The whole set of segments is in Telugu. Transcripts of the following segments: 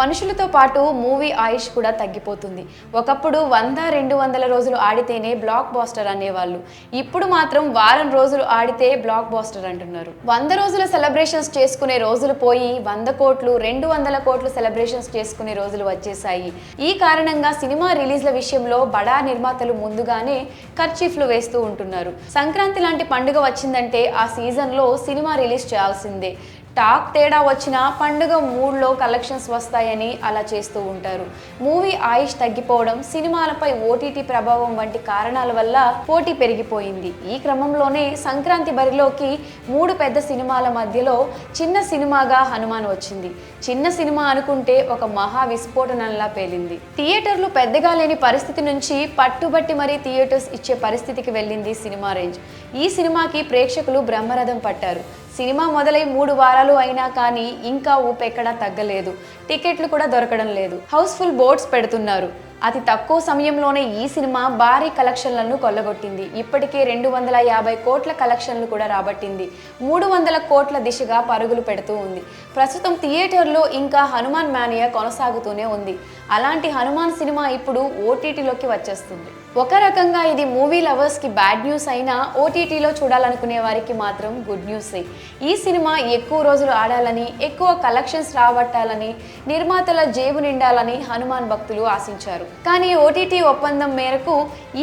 మనుషులతో పాటు మూవీ ఆయుష్ కూడా తగ్గిపోతుంది. ఒకప్పుడు వంద రెండు వందల రోజులు ఆడితేనే బ్లాక్ బాస్టర్ అనేవాళ్ళు. ఇప్పుడు మాత్రం వారం రోజులు ఆడితే బ్లాక్ బాస్టర్ అంటున్నారు. వంద రోజుల సెలబ్రేషన్స్ చేసుకునే రోజులు పోయి వంద కోట్లు రెండు వందల కోట్లు సెలబ్రేషన్స్ చేసుకునే రోజులు వచ్చేసాయి ఈ కారణంగా సినిమా రిలీజ్ల విషయంలో బడా నిర్మాతలు ముందుగానే ఖర్చీఫ్లు వేస్తూ ఉంటున్నారు. సంక్రాంతి లాంటి పండుగ వచ్చిందంటే ఆ సీజన్లో సినిమా రిలీజ్ చేయాల్సిందే. టాక్ తేడా వచ్చినా పండుగ మూడ్లో కలెక్షన్స్ వస్తాయని అలా చేస్తూ ఉంటారు. మూవీ ఆయుష్ తగ్గిపోవడం సినిమాలపై ఓటీటీ ప్రభావం వంటి కారణాల వల్ల పోటీ పెరిగిపోయింది. ఈ క్రమంలోనే సంక్రాంతి బరిలోకి మూడు పెద్ద సినిమాల మధ్యలో చిన్న సినిమాగా హనుమాన్ వచ్చింది. చిన్న సినిమా అనుకుంటే ఒక మహా విస్ఫోటనంలా పేలింది. థియేటర్లు పెద్దగా లేని పరిస్థితి నుంచి పట్టుబట్టి మరీ థియేటర్స్ ఇచ్చే పరిస్థితికి వెళ్ళింది సినిమా రేంజ్. ఈ సినిమాకి ప్రేక్షకులు బ్రహ్మరథం పట్టారు. సినిమా మొదలై మూడు వారాలు అయినా కానీ ఇంకా ఊపెక్కడా తగ్గలేదు. టికెట్లు కూడా దొరకడం లేదు. హౌస్ఫుల్ బోర్డ్స్ పెడుతున్నారు. అతి తక్కువ సమయంలోనే ఈ సినిమా భారీ కలెక్షన్లను కొల్లగొట్టింది. ఇప్పటికే రెండు వందల యాభై కోట్ల కలెక్షన్లు కూడా రాబట్టింది. మూడు వందల కోట్ల దిశగా పరుగులు పెడుతూ ఉంది. ప్రస్తుతం థియేటర్లో ఇంకా హనుమాన్ మానియా కొనసాగుతూనే ఉంది. అలాంటి హనుమాన్ సినిమా ఇప్పుడు ఓటీటీలోకి వచ్చేస్తుంది. ఒక రకంగా ఇది మూవీ లవర్స్కి బ్యాడ్ న్యూస్ అయినా ఓటీటీలో చూడాలనుకునే వారికి మాత్రం గుడ్ న్యూసే. ఈ సినిమా ఎక్కువ రోజులు ఆడాలని ఎక్కువ కలెక్షన్స్ రాబట్టాలని నిర్మాతల జేబు నిండాలని హనుమాన్ భక్తులు ఆశించారు. కానీ ఓటీటీ ఒప్పందం మేరకు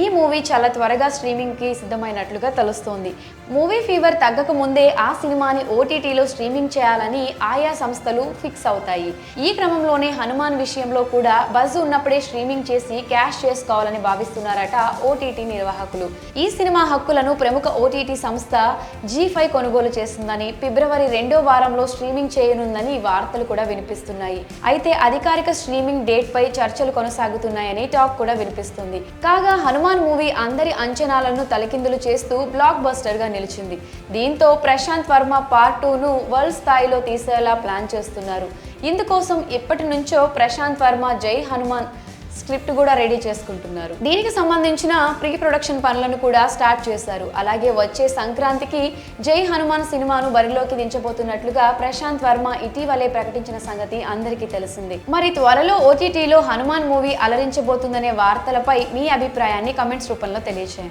ఈ మూవీ చాలా త్వరగా స్ట్రీమింగ్కి సిద్ధమైనట్లుగా తెలుస్తోంది. మూవీ ఫీవర్ తగ్గక ముందే ఆ సినిమాని ఓటీటీలో స్ట్రీమింగ్ చేయాలని ఆయా సంస్థలు ఫిక్స్ అవుతాయి. ఈ క్రమంలోనే హనుమాన్ విషయంలో కూడా బజ్ ఉన్నప్పుడే స్ట్రీమింగ్ చేసి క్యాష్ చేసుకోవాలని భావిస్తున్నారట ఓటీటీ నిర్వాహకులు. ఈ సినిమా హక్కులను ప్రముఖ ఓటీటీ సంస్థ జీ ఫైవ్ కొనుగోలు చేస్తుందని ఫిబ్రవరి రెండో వారంలో స్ట్రీమింగ్ చేయనుందని వార్తలు కూడా వినిపిస్తున్నాయి. అయితే అధికారిక స్ట్రీమింగ్ డేట్ పై చర్చలు కొనసాగుతున్నాయని టాక్ కూడా వినిపిస్తుంది. కాగా హనుమాన్ మూవీ అందరి అంచనాలను తలకిందులు చేస్తూ బ్లాక్ బస్టర్గా నిలిచింది. దీంతో ప్రశాంత్ వర్మ పార్ట్ టూను వరల్డ్ స్థాయిలో తీసేలా ప్లాన్ చేస్తున్నారు. ఇందుకోసం ఎప్పటి నుంచో ప్రశాంత్ వర్మ జై హనుమాన్ స్క్రిప్ట్ కూడా రెడీ చేసుకుంటున్నారు. దీనికి సంబంధించిన ప్రీ ప్రొడక్షన్ పనులను కూడా స్టార్ట్ చేశారు. అలాగే వచ్చే సంక్రాంతికి జై హనుమాన్ సినిమాను బరిలోకి దించబోతున్నట్లుగా ప్రశాంత్ వర్మ ఇటీవలే ప్రకటించిన సంగతి అందరికీ తెలిసిందే. మరి త్వరలో ఓటీటీలో హనుమాన్ మూవీ అలరించబోతుందనే వార్తలపై మీ అభిప్రాయాన్ని కమెంట్స్ రూపంలో తెలియజేయండి